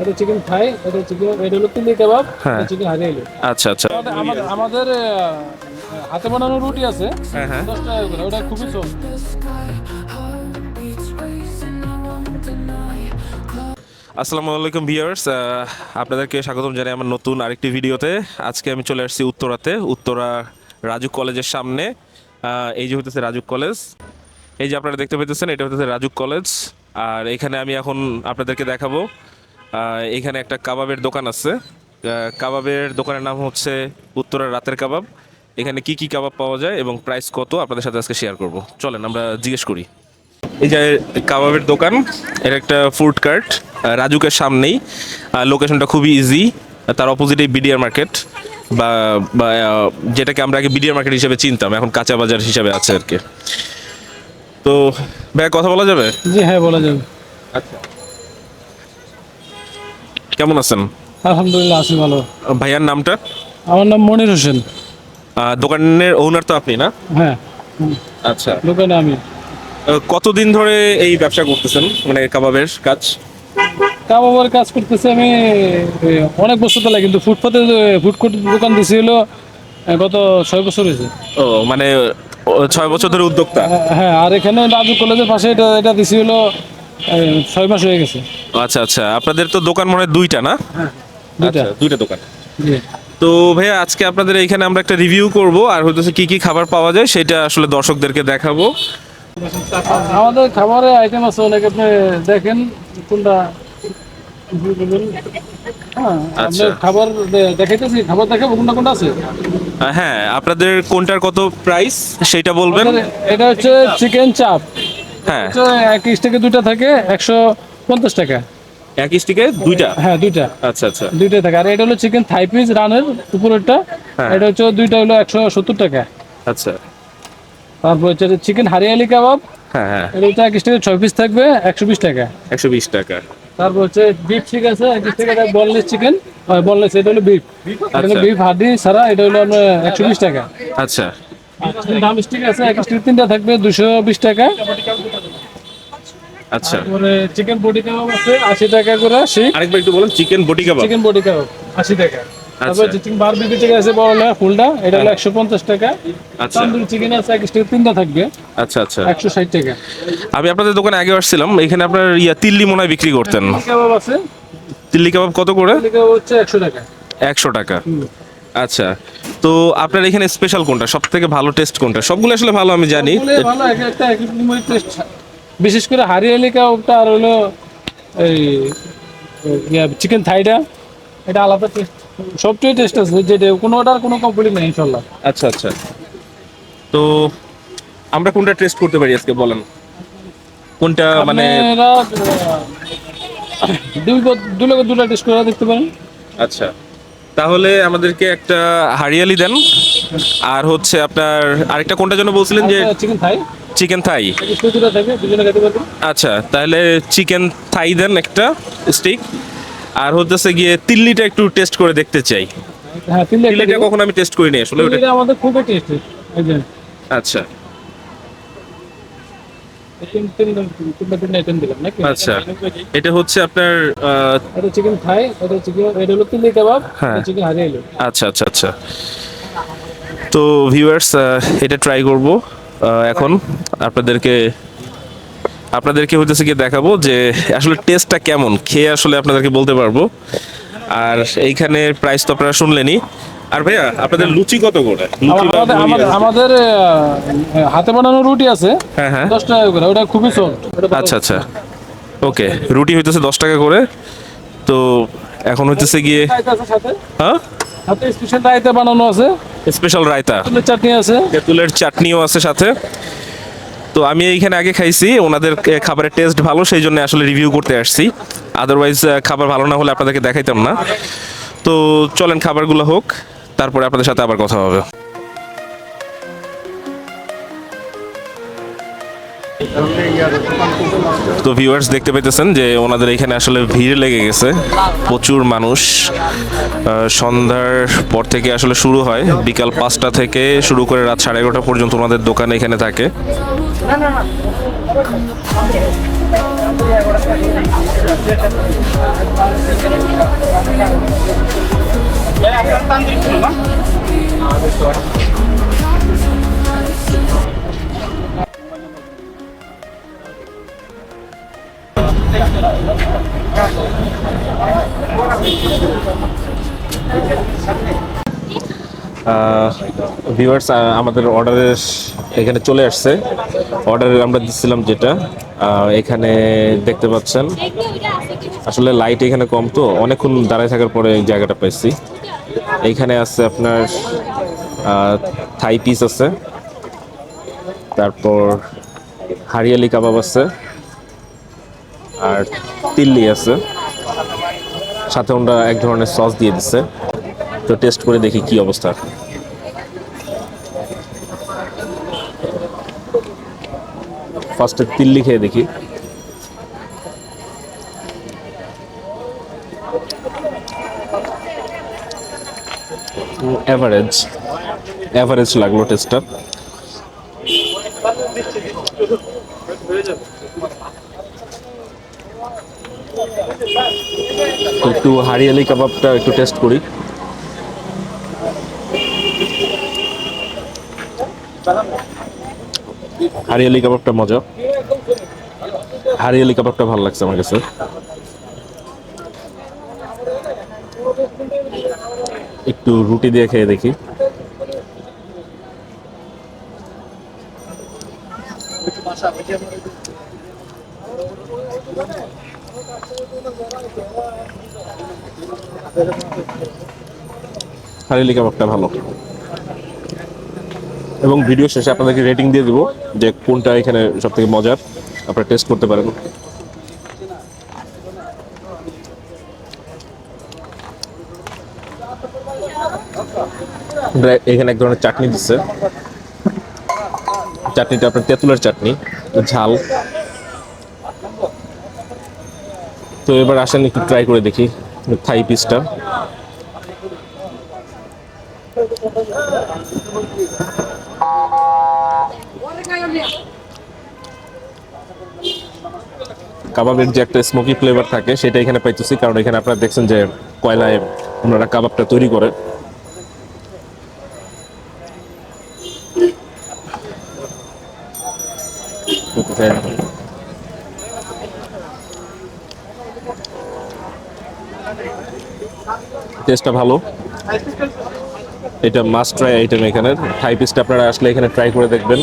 এটা chicken fry এটা chicken এটা হলো কাবাব হ্যাঁ। এটা চিকেন হারিয়ালি আচ্ছা আচ্ছা। আমাদের- আমাদের হাতে বানানো রুটি আছে। হ্যাঁ হ্যাঁ। দশ টাকা করে ওটা খুবই আসসালামু আলাইকুম ভিউয়ার্স আপনাদেরকে স্বাগতম জানাই আমার নতুন আরেকটি ভিডিওতে। আজকে আমি চলে আসছি উত্তরাতে উত্তরা রাজু কলেজের সামনে। আহ, এই যে হইতেছে রাজুক কলেজ। এই যে আপনারা দেখতে পেতেছেন এটা হইতেছে রাজুক কলেজ। আর এখানে আমি এখন আপনাদেরকে দেখাবো এখানে একটা কাবাবের দোকান আছে। কাবাবের দোকানের নাম হচ্ছে উত্তরা রাতের কাবাব। এখানে কি কি কাবাব পাওয়া যায় এবং প্রাইস কত আপনাদের সাথে আজকে শেয়ার করব। চলেন আমরা জিজ্ঞেস করি। এই যে কাবাবের দোকান এর একটা ফুড কার্ট রাজুকের সামনেই। লোকেশনটা খুবই ইজি তার অপোজিটে বিডিআর মার্কেট বা বা, যেটাকে আমরা আগে বিডিআর মার্কেট হিসেবে চিনতাম এখন কাঁচা বাজার হিসেবে আছে আর কি। তো ভাই কথা বলা যাবে? জি হ্যাঁ বলা যাবে। আচ্ছা। কেমন আছেন? আলহামদুলিল্লাহ আছি ভালো। ভাইয়ার নামটা? আমার নাম মনির হোসেন। দোকানের ওনার তো আপনি না? হ্যাঁ। আচ্ছা। দোকানে আমি। কতদিন ধরে এই ব্যবসা করতেছেন? মানে কাবাবের কাজ? কাবাবের কাজ করতেছি আমি অনেক বছর তো লাগে কিন্তু ফুটপাতে ফুডকোর্ট দোকান দিছি হলো গত ছয় বছর হয়েছে। ও মানে ছয় বছর ধরে উদ্যোক্তা? হ্যাঁ, হ্যাঁ আর এখানে রাজু কলেজের পাশে এটা এটা দিছি হলো ছয় মাস হয়ে গেছে। আচ্ছা আচ্ছা। আপনাদের তো দোকান মনে হয় দুইটা না? দুইটা। আচ্ছা, দুইটা দোকান। তো ভাইয়া আজকে আপনাদের এইখানে আমরা একটা রিভিউ করব আর হইতেছে কি কি খাবার পাওয়া যায় সেটা আসলে দর্শকদেরকে দেখাবো। আমাদের খাবারের আইটেম আছে অনেক আপনি দেখেন কোনটা হ্যাঁ আচ্ছা। খাবার দেখাইতেছি খাবার দেখাবো কোনটা কোনটা আছে? হ্যাঁ আপনাদের কোনটার কত প্রাইস সেটা বলবেন। এটা হচ্ছে চিকেন চাপ হ্যাঁ। এক থেকে দুইটা থাকে একশো পঞ্চাশ টাকা। এক স্টিকে দুইটা? হ্যাঁ দুইটা। আচ্ছা আচ্ছা। দুইটাই থাকে। আর এটা হলো চিকেন থাই পিস রানের উপরেরটা। হ্যাঁ। এটা হচ্ছে দুইটা হলো একশো সত্তর টাকা। আচ্ছা। তারপর হচ্ছে চিকেন হারিয়ালি কাবাব। হ্যাঁ হ্যাঁ। এটা এক থেকে ছয় পিস থাকবে একশো বিশ টাকা। একশো বিশ টাকা। তারপর হচ্ছে বিফ ঠিক আছে এক থেকে বললেস চিকেন বললেস এটা হলো বিফ এটা হলো আচ্ছা। বিফ হাডি ছাড়া এটা হলো আপনার একশো বিশ টাকা। আচ্ছা। দাম স্টিক আছে এক স্টিক তিনটা থাকবে দুশো বিশ টাকা। আচ্ছা। তারপরে চিকেন বডি কাবাব আছে আশি টাকা করে আরেকবার একটু বলুন চিকেন কাবাব চিকেন বডি কাবাব আশি টাকা। তারপর আচ্ছা। চিকেন বারবিকিউ চিকেন আছে বড় না ফুলটা এটা হলো একশো পঞ্চাশ টাকা। আচ্ছা। তান্দুরি চিকেন আছে এক স্টিক তিনটা থাকবে। আচ্ছা আচ্ছা। একশো ষাট টাকা। আমি আপনাদের দোকানে আগে আসছিলাম এখানে আপনার ইয়া তিল্লি মনে হয় বিক্রি করতেন। কাবাব আছে। তিল্লি কাবাব কত করে? চিকেন কাবাব হচ্ছে একশো টাকা। একশো টাকা। আচ্ছা তো আপনার এখানে স্পেশাল কোনটা? সব থেকে ভালো টেস্ট কোনটা? সবগুলো আসলে ভালো আমি জানি। বিশেষ করে হারিয়ালি কাবাবটা আর হলো এই চিকেন থাইটা এটা আলাদা টেস্ট সবচেয়ে টেস্ট আছে যেটা কোনোটার কোনো কমপ্লেন নেই ইনশাল্লাহ আচ্ছা আচ্ছা। তো আমরা কোনটা টেস্ট করতে পারি আজকে বলেন? কোনটা মানে লোকের দুটা টেস্ট করে দেখতে পারেন। আচ্ছা। তাহলে আমাদেরকে একটা হারিয়ালি দেন। আর হচ্ছে আপনার আরেকটা কোনটা জন্য বলছিলেন যে চিকেন থাই চিকেন থাই আচ্ছা তাহলে চিকেন থাই দেন একটা স্টিক আর হচ্ছে গিয়ে তিল্লিটা একটু টেস্ট করে দেখতে চাই। হ্যাঁ তিল্লিটা কখনো আমি টেস্ট করিনি আসলে ওটা আমাদের খুবই টেস্টি আচ্ছা তিন তিন তিনটা তিনটা আইটেম দিলাম নাকি আচ্ছা। এটা হচ্ছে আপনার এটা চিকেন থাই এটা চিকেন এটা হলো কাবাব হ্যাঁ। চিকেন হারিয়ালি আচ্ছা আচ্ছা আচ্ছা। তো ভিউয়ার্স এটা ট্রাই করব এখন আপনাদেরকে আপনাদেরকে হইতেছে কি দেখাবো যে আসলে টেস্টটা কেমন খেয়ে আসলে আপনাদেরকে বলতে পারব। আর এইখানে প্রাইস তো আপনারা শুনলেনই। আর ভাইয়া আপনাদের লুচি কত করে? লুচি আমাদের হাতে বানানো রুটি আছে। হ্যাঁ হ্যাঁ। দশ টাকা করে ওটা খুবই সফট আচ্ছা আচ্ছা। ওকে রুটি হইতেছে দশ টাকা করে। তো এখন হইতেছে গিয়ে হ্যাঁ? সাথে স্পেশাল রাইতে বানানো আছে। স্পেশাল রায়তা। তেলের চাটনি আছে। তেঁতুলের চাটনিও আছে সাথে। তো আমি এইখানে আগে খাইছি ওনাদের খাবারের টেস্ট ভালো সেই জন্য আসলে রিভিউ করতে আসছি। আদারওয়াইজ খাবার ভালো না হলে আপনাদেরকে দেখাইতাম না। তো চলেন খাবারগুলো হোক। তারপরে আপনাদের সাথে আবার কথা হবে। তো ভিউয়ার্স দেখতে পেতেছেন যে ওনাদের এখানে আসলে ভিড় লেগে গেছে। প্রচুর মানুষ সন্ধ্যার পর থেকে আসলে শুরু হয়। বিকাল পাঁচটা থেকে শুরু করে রাত সাড়ে এগারোটা পর্যন্ত ওনাদের দোকান এখানে থাকে। ভিউয়ার্স আমাদের অর্ডারের এখানে চলে আসছে। অর্ডারে আমরা দিচ্ছিলাম যেটা এখানে দেখতে পাচ্ছেন। আসলে লাইট এখানে কম তো, অনেকক্ষণ দাঁড়ায় থাকার পরে জায়গাটা পাইছি। এইখানে আছে আপনার থাই পিস আছে। তারপর হারিয়ালি কাবাব আছে। আর তিল্লি আছে। সাথে ওরা এক ধরনের সস দিয়ে দিচ্ছে তো টেস্ট করে দেখি কি অবস্থা। ফার্স্টে তিল্লি খেয়ে দেখি। অ্যাভারেজ অ্যাভারেজ লাগল টেস্টটা একটু হারিয়ালি কাবাবটা একটু টেস্ট করি। হারিয়ালি কাবাবটা মজা। হারিয়ালি কাবাবটা ভালো লাগছে আমার কাছে। একটু রুটি দিয়ে খেয়ে দেখি। হারিয়ালি কাবাবটা ভালো। এবং ভিডিও শেষে আপনাদেরকে রেটিং দিয়ে দিব যে কোনটা এখানে সব থেকে মজার। আপনারা টেস্ট করতে পারেন। এখানে এক ধরনের চাটনি দিচ্ছে চাটনিটা আপনার তেঁতুলের চাটনি ঝাল। তো এবার আসেন একটু ট্রাই করে দেখি থাই পিসটা কাবাবের যে একটা স্মোকি ফ্লেভার থাকে, সেটা এখানে পাইতেছি। কারণ এখানে আপনারা দেখছেন যে কয়লায় ওনারা কাবাবটা তৈরি করে। টেস্টটা ভালো। এটা মাস্ট ট্রাই আইটেম এখানে। থাই পিসটা আপনারা আসলে এখানে ট্রাই করে দেখবেন।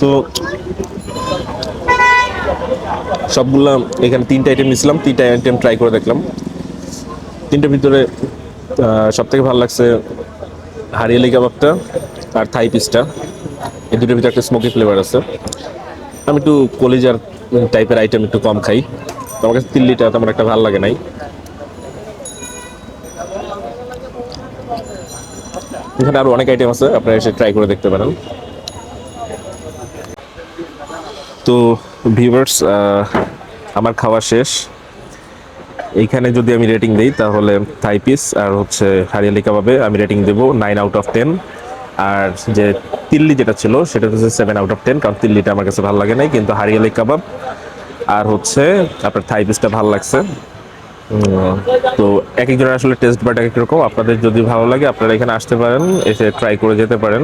তো সবগুলা এখানে তিনটা আইটেম নিয়েছিলাম, তিনটা আইটেম ট্রাই করে দেখলাম। তিনটার ভিতরে সব থেকে ভালো লাগছে হারিয়ালি কাবাবটা আর থাই পিসটা এই দুটোর ভিতরে একটা স্মোকি ফ্লেভার আছে। আমি একটু কলিজার টাইপের আইটেম একটু কম খাই। তো আমার কাছে তিল্লিটা তেমন একটা ভালো লাগে নাই। এখানে আরও অনেক আইটেম আছে, আপনারা এসে ট্রাই করে দেখতে পারেন। তো ভিউয়ার্স আমার খাওয়া শেষ। এইখানে যদি আমি রেটিং দিই, তাহলে থাই পিস আর হচ্ছে হারিয়ালি কাবাবে আমি রেটিং দেব নাইন আউট অফ টেন আর যে তিল্লি যেটা ছিল, সেটা হচ্ছে সেভেন আউট অফ টেন কারণ তিল্লিটা আমার কাছে ভালো লাগে নাই, কিন্তু হারিয়ালি কাবাব আর হচ্ছে আপনার থাই পিসটা ভালো লাগছে। তো এক একজনের আসলে টেস্ট বাট এক রকম। আপনাদের যদি ভালো লাগে, আপনারা এখানে আসতে পারেন, এসে ট্রাই করে যেতে পারেন।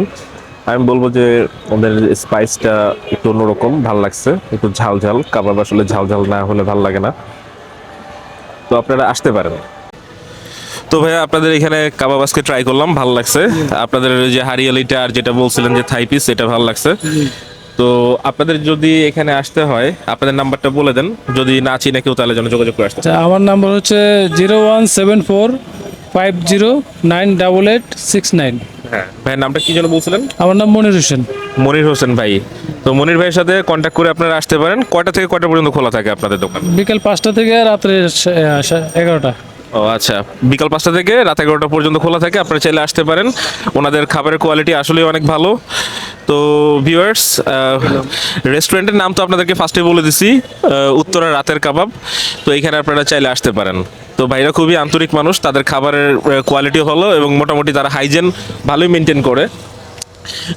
আমি বলব যে ওদের স্পাইসটা একটু অন্যরকম, ভালো লাগছে। একটু ঝাল ঝাল, কাবাব আসলে ঝাল ঝাল না হলে ভালো লাগে না। তো আপনারা আসতে পারেন। তো ভাইয়া, আপনাদের এখানে কাবাব আজকে ট্রাই করলাম, ভালো লাগছে। আপনাদের যে হারিয়ালিটা আর যেটা বলছিলেন যে থাই পিস এটা ভালো লাগছে। তো আপনাদের যদি এখানে আসতে হয়, আপনাদের নাম্বারটা বলে দেন। যদি না চিনে কেউ, তাহলে যেন যোগাযোগ করে আসতে আমার নাম্বার হচ্ছে zero one seven four five zero nine double eight six nine. হ্যাঁ। ভাইয়ের নামটা কি যেন বলছিলেন? আমার নাম মনির হোসেন। মনির হোসেন ভাই। তো মনির ভাইয়ের সাথে কন্ট্যাক্ট করে আপনারা আসতে পারেন। কয়টা থেকে কয়টা পর্যন্ত খোলা থাকে আপনাদের দোকান? বিকেল পাঁচটা থেকে রাত্রে এগারোটা। ও আচ্ছা। বিকাল পাঁচটা থেকে রাত এগারোটা পর্যন্ত খোলা থাকে। আপনারা চাইলে আসতে পারেন। ওনাদের খাবারের কোয়ালিটি আসলেই অনেক ভালো। তো ভিউয়ার্স রেস্টুরেন্টের নাম তো আপনাদেরকে ফার্স্টে বলে দিছি। উত্তরা রাতের কাবাব। তো এখানে আপনারা চাইলে আসতে পারেন। তো ভাইরা খুবই আন্তরিক মানুষ, তাদের খাবারের কোয়ালিটি ভালো এবং মোটামুটি তারা হাইজেন ভালোই মেনটেন করে।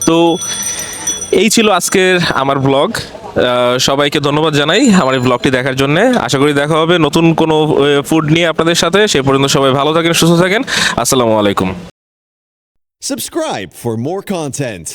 তো এই ছিল আজকের আমার ব্লগ সবাইকে ধন্যবাদ জানাই আমার এই ব্লগটি দেখার জন্য। আশা করি দেখা হবে নতুন কোনো ফুড নিয়ে আপনাদের সাথে। সে পর্যন্ত সবাই ভালো থাকেন, সুস্থ থাকেন। আসসালামু আলাইকুম। Subscribe for more content.